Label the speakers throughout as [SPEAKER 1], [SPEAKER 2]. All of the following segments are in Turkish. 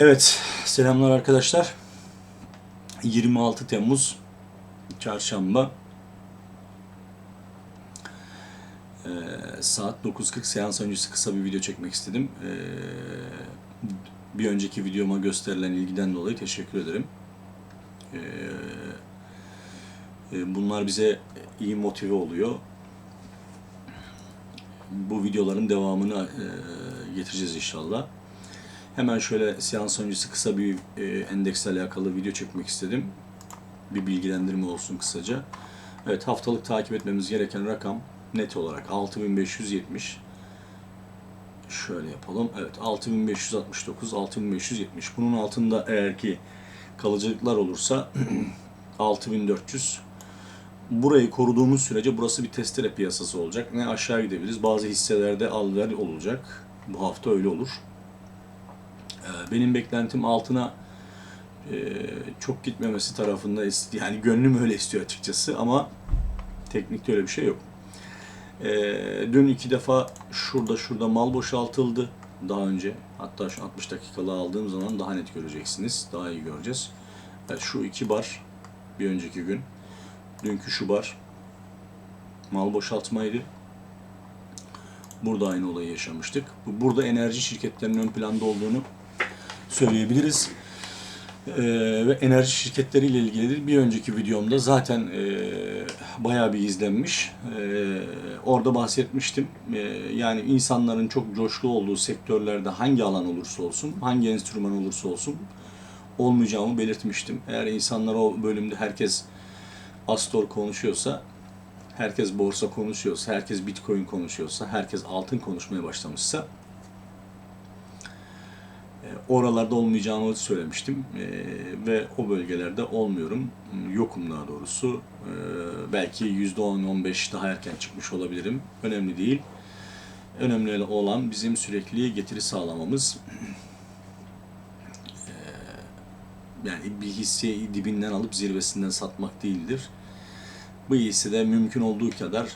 [SPEAKER 1] Evet, selamlar arkadaşlar. 26 Temmuz Çarşamba. Ee, saat 9.40 seans öncesi kısa bir video çekmek istedim. Ee, bir önceki videoma gösterilen ilgiden dolayı teşekkür ederim. Ee, e, bunlar bize iyi motive oluyor. Bu videoların devamını e, getireceğiz inşallah. Hemen şöyle seans öncesi kısa bir e, endeksle alakalı video çekmek istedim. Bir bilgilendirme olsun kısaca. Evet haftalık takip etmemiz gereken rakam net olarak 6570. Şöyle yapalım. Evet 6569, 6570. Bunun altında eğer ki kalıcılıklar olursa 6400. Burayı koruduğumuz sürece burası bir testere piyasası olacak. Ne aşağı gidebiliriz. Bazı hisselerde al olacak. Bu hafta öyle olur. Ee, Benim beklentim altına e, çok gitmemesi tarafında yani gönlüm öyle istiyor açıkçası ama teknikte öyle bir şey yok. Ee, Dün iki defa şurada şurada mal boşaltıldı daha önce. Hatta şu 60 dakikalık aldığım zaman daha net göreceksiniz. Daha iyi göreceğiz. Şu iki bar bir önceki gün. Dünkü şu bar mal boşaltmaydı. Burada aynı olayı yaşamıştık. Bu- Burada enerji şirketlerinin ön planda olduğunu söyleyebiliriz. Ee, ve enerji şirketleriyle ilgili bir önceki videomda zaten e, bayağı bir izlenmiş. Ee, orada bahsetmiştim. Ee, yani insanların çok coşku olduğu sektörlerde hangi alan olursa olsun, hangi enstrüman olursa olsun olmayacağımı belirtmiştim. Eğer insanlar o bölümde herkes Astor konuşuyorsa, herkes borsa konuşuyorsa, herkes Bitcoin konuşuyorsa, herkes altın konuşmaya başlamışsa e, oralarda olmayacağımı söylemiştim E, ve o bölgelerde olmuyorum. Yokum daha doğrusu. E, belki %10-15 daha erken çıkmış olabilirim. Önemli değil. Önemli olan bizim sürekli getiri sağlamamız. E, yani bir hisseyi dibinden alıp zirvesinden satmak değildir. Bu hissede mümkün olduğu kadar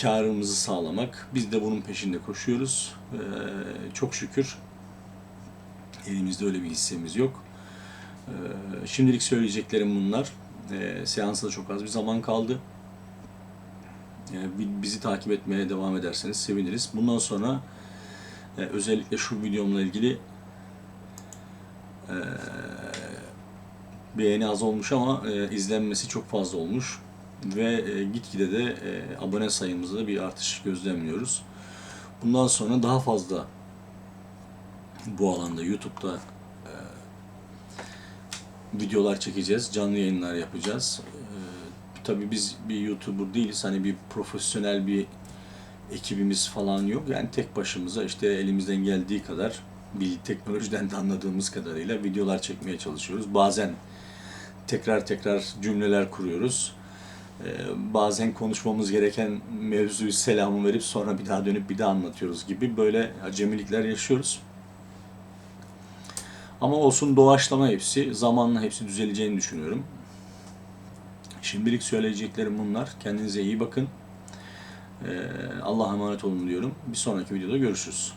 [SPEAKER 1] karımızı sağlamak. Biz de bunun peşinde koşuyoruz. E, çok şükür Elimizde öyle bir hissemiz yok. Ee, şimdilik söyleyeceklerim bunlar. Ee, seansa da çok az bir zaman kaldı. Ee, bi- bizi takip etmeye devam ederseniz seviniriz. Bundan sonra e, özellikle şu videomla ilgili e, beğeni az olmuş ama e, izlenmesi çok fazla olmuş ve e, gitgide de e, abone sayımızda bir artış gözlemliyoruz. Bundan sonra daha fazla bu alanda YouTube'da e, videolar çekeceğiz, canlı yayınlar yapacağız. E, tabii biz bir YouTuber değiliz, hani bir profesyonel bir ekibimiz falan yok. Yani tek başımıza işte elimizden geldiği kadar bir teknolojiden de anladığımız kadarıyla videolar çekmeye çalışıyoruz. Bazen tekrar tekrar cümleler kuruyoruz. Ee, bazen konuşmamız gereken mevzuyu selamı verip sonra bir daha dönüp bir daha anlatıyoruz gibi böyle acemilikler yaşıyoruz. Ama olsun doğaçlama hepsi. Zamanla hepsi düzeleceğini düşünüyorum. Şimdilik söyleyeceklerim bunlar. Kendinize iyi bakın. Ee, Allah'a emanet olun diyorum. Bir sonraki videoda görüşürüz.